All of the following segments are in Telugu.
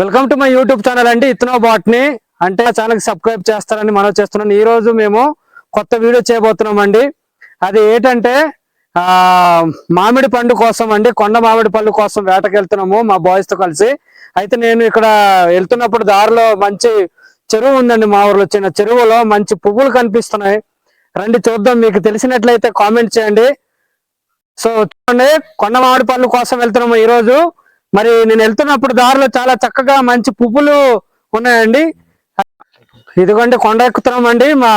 Welcome to my YouTube channel అండి. ఇతనో బాట్ని. అంటే ఆ ఛానల్కి సబ్స్క్రైబ్ చేస్తారని మనం చేస్తున్నాం ఈ రోజు మేము కొత్త వీడియో చేయబోతున్నాం అండి అది ఏంటంటే మామిడి పండు కోసం అండి. కొండ మామిడి పళ్ళు కోసం వేటకెళ్తున్నాము మా బాయ్స్తో కలిసి. అయితే నేను ఇక్కడ వెళ్తున్నప్పుడు దారిలో మంచి చెరువు ఉందండి మా ఊర్లో. చిన్న చెరువులో మంచి పువ్వులు కనిపిస్తున్నాయి. రండి చూద్దాం. మీకు తెలిసినట్లయితే కామెంట్ చేయండి. సో చూడండి కొండ మామిడి పళ్ళు కోసం వెళ్తున్నాము ఈరోజు మరి నేను వెళ్తున్నప్పుడు దారిలో చాలా చక్కగా మంచి పువ్వులు ఉన్నాయండి. ఇదిగోండి కొండ ఎక్కుతున్నామండి. మా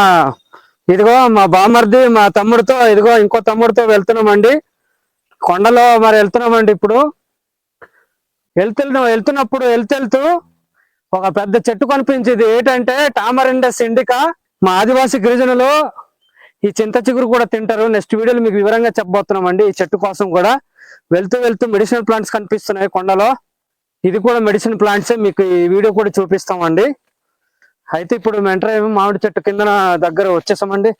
ఇదిగో మా బామర్ది మా తమ్ముడితో ఇదిగో ఇంకో తమ్ముడితో వెళ్తున్నామండి. కొండలో మరి వెళ్తున్నామండి ఇప్పుడు. వెళ్తున్న వెళ్తున్నప్పుడు వెళ్తూ ఒక పెద్ద చెట్టు కనిపించింది. ఏంటంటే టామరిండస్ ఇండికా మా ఆదివాసీ గిరిజనులు ఈ చింత చిగురు కూడా తింటారు. నెక్స్ట్ వీడియోలో మీకు వివరంగా చెప్పబోతున్నాం అండి ఈ చెట్టు కోసం కూడా. వెళ్తూ వెళ్తూ మెడిసినల్ ప్లాంట్స్ కనిపిస్తున్నాయి కొండలో. ఇది కూడా మెడిసిన్ ప్లాంట్స్ మీకు ఈ వీడియో కూడా చూపిస్తామండి. అయితే ఇప్పుడు మెంటర్ మామిడి చెట్టు కింద దగ్గర వచ్చేసామండి.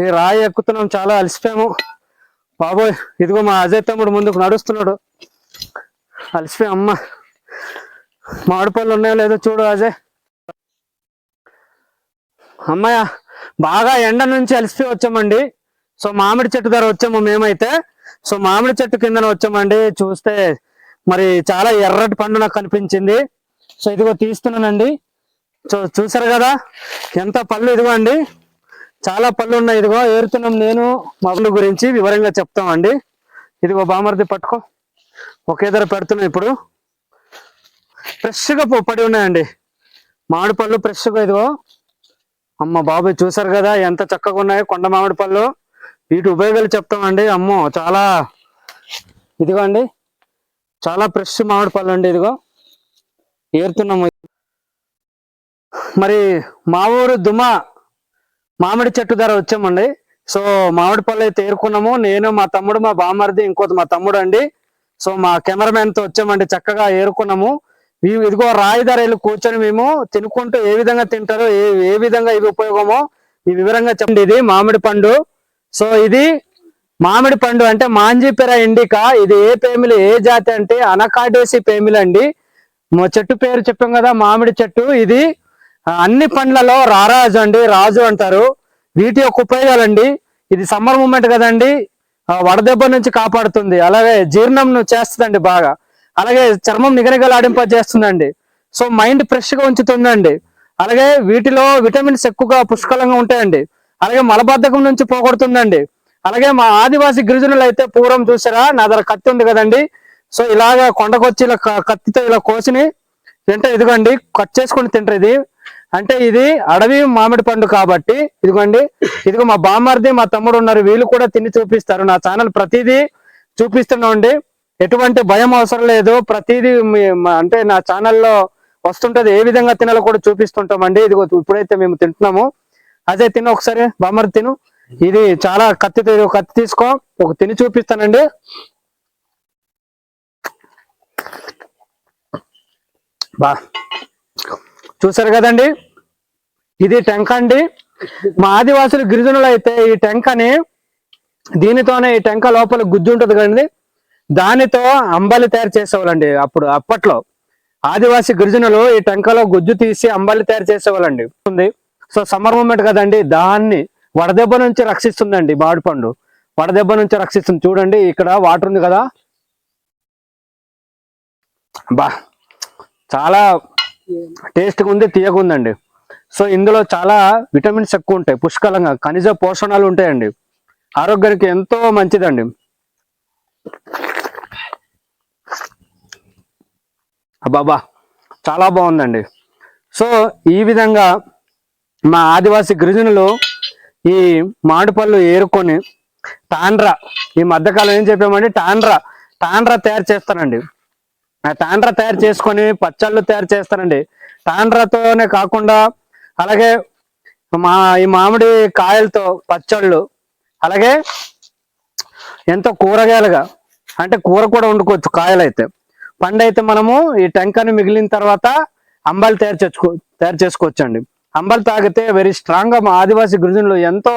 ఈ రాయి ఎక్కుతున్నాం చాలా అలసిపోయాము. బాబోయ్ ఇదిగో మా అజయ్ తమ్ముడు ముందుకు నడుస్తున్నాడు. అలసిపోయాం అమ్మ మామిడి పళ్ళు ఉన్నాయో లేదో చూడు అజయ్. అమ్మాయ బాగా ఎండ నుంచి అలసిపోయి వచ్చామండి. సో మామిడి చెట్టు దగ్గర వచ్చాము మేమైతే. సో మామిడి చెట్టు కిందన వచ్చామండి. చూస్తే మరి చాలా ఎర్రటి పండు నాకు కనిపించింది. సో ఇదిగో తీస్తున్నానండి. సో చూసారు కదా? ఎంత పళ్ళు ఇదిగో అండి చాలా పళ్ళు ఉన్నాయి. ఇదిగో ఏరుతున్నాం నేను మగుల గురించి వివరంగా చెప్తామండి. ఇదిగో బామర్ది పట్టుకో. ఒకే ధర పెడుతున్నాం ఇప్పుడు. ఫ్రెష్గా పడి ఉన్నాయండి. మామిడి పళ్ళు ఫ్రెష్గా ఇదిగో. అమ్మ బాబాయ్ చూసారు కదా? ఎంత చక్కగా ఉన్నాయో కొండ మామిడి పళ్ళు. వీటి ఉపయోగాలు చెప్తామండి. అమ్మో చాలా ఇదిగో అండి చాలా ఫ్రెష్ మామిడి పళ్ళు అండి ఇదిగో. ఏరుతున్నాము. మరి మా ఊరు దుమ మామిడి చెట్టు ధర వచ్చామండి. సో మామిడి పళ్ళు అయితే ఏరుకున్నాము. నేను మా తమ్ముడు మా బామ్మర్ది ఇంకోటి మా తమ్ముడు అండి. సో మా కెమెరామ్యాన్తో వచ్చామండి. చక్కగా ఏరుకున్నాము. ఇవి- ఇదిగో రాయి ధరలు కూర్చొని మేము తినుకుంటూ ఏ విధంగా తింటారో ఏ ఏ విధంగా ఇవి ఉపయోగమో ఈ వివరంగా చెప్పండి. ఇది మామిడి పండు. సో ఇది మామిడి పండు అంటే మాంజీపెర ఇండికా. ఇది ఏ పేమిలి ఏ జాతి అంటే అనకాడేసి పేమిలి అండి చెట్టు పేరు చెప్పాం కదా మామిడి చెట్టు. ఇది అన్ని పండ్లలో రారాజు అండి రాజు అంటారు. వీటి యొక్క ఉపయోగాలండి. ఇది సమ్మర్ మూమెంట్ కదండి. వడదెబ్బ నుంచి కాపాడుతుంది. అలాగే జీర్ణం చేస్తుందండి బాగా. అలాగే చర్మం నిగనిగలాడింప చేస్తుందండి. సో మైండ్ ఫ్రెష్గా ఉంచుతుందండి. అలాగే వీటిలో విటమిన్స్ ఎక్కువగా పుష్కలంగా ఉంటాయండి. అలాగే మలబద్ధకం నుంచి పోగొడుతుందండి. అలాగే మా ఆదివాసీ గిరిజనులు అయితే పూర్వం చూసారా నా దగ్గర కత్తి ఉంది కదండి. సో ఇలాగా కొండకొచ్చి ఇలా కత్తితో ఇలా కోసిని తింటే ఇదిగోండి కట్ చేసుకొని తింటారు ఇది. అంటే ఇది అడవి మామిడి పండు కాబట్టి ఇదిగోండి ఇదిగో మా బామ్మర్ది మా తమ్ముడు ఉన్నారు వీళ్ళు కూడా తిని చూపిస్తారు. నా ఛానల్ ప్రతిదీ చూపిస్తున్నామండి. ఎటువంటి భయం అవసరం లేదు. ప్రతిదీ అంటే నా ఛానల్లో వస్తుంటది ఏ విధంగా తినాలో కూడా చూపిస్తుంటామండి. ఇదిగో ఇప్పుడైతే మేము తింటున్నాము. అదే తిను ఒకసారి బామ్మర్ది తిను. ఇది చాలా కత్తి ఒక కత్తి తీసుకో. ఒక తిని చూపిస్తానండి. బా. చూసారు కదండి? ఇది టెంక అండి. మా ఆదివాసులు గిరిజనులు అయితే ఈ టెంకని దీనితోనే ఈ టెంక లోపల గుజ్జు ఉంటుంది కదండి. దానితో అంబలి తయారు చేసేవాళ్ళండి అప్పుడు అప్పట్లో. ఆదివాసి గిరిజనులు ఈ టెంకలో గుజ్జు తీసి అంబలి తయారు చేసేవాళ్ళండి. ఉంది. సో సమ్మర్ మూమెంట్ కదండి దాన్ని వడదెబ్బ నుంచి రక్షిస్తుందండి మామిడిపండు వడదెబ్బ నుంచి రక్షిస్తుంది. చూడండి ఇక్కడ వాటర్ ఉంది కదా. బా చాలా టేస్ట్గా ఉంది తీయగా ఉందండి. సో ఇందులో చాలా విటమిన్స్ ఎక్కువ ఉంటాయి పుష్కలంగా. ఖనిజ పోషణాలు ఉంటాయండి. ఆరోగ్యానికి ఎంతో మంచిదండి. అబ్బాబా చాలా బాగుందండి. సో ఈ విధంగా మా ఆదివాసి గిరిజనులు ఈ మామిడిపళ్ళు ఏరుకొని టాండ్రా ఈ మధ్యకాలం ఏం చెప్పామండి టాండ్రా టాండ్రా తయారు చేస్తారండి. ఆ టాండ్రా తయారు చేసుకొని పచ్చళ్ళు తయారు చేస్తారండి. టాండ్రాతోనే కాకుండా అలాగే మా ఈ మామిడి కాయలతో పచ్చళ్ళు అలాగే ఎంతో కూరగాయలుగా అంటే కూర కూడా వండుకోవచ్చు కాయలు అయితే పండు అయితే మనము ఈ టెంకని మిగిలిన తర్వాత అంబాలు తయారు చేసుకో తయారు చేసుకోవచ్చు అండి అంబలి తాగితే వెరీ స్ట్రాంగ్గా మా ఆదివాసీ గురుజనులు ఎంతో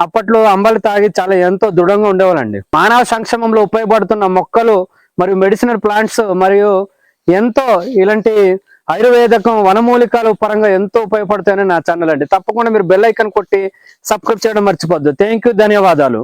అప్పట్లో అంబలి తాగి చాలా ఎంతో దృఢంగా ఉండేవాళ్ళండి. మానవ సంక్షేమంలో ఉపయోగపడుతున్న మొక్కలు మరియు మెడిసినల్ ప్లాంట్స్ మరియు ఎంతో ఇలాంటి ఆయుర్వేదకం వనమూలికలు పరంగా ఎంతో ఉపయోగపడతాయని నా ఛానల్ అండి. తప్పకుండా మీరు బెల్ ఐకన్ కొట్టి సబ్స్క్రైబ్ చేయడం మర్చిపోద్దు. థ్యాంక్ యూ ధన్యవాదాలు.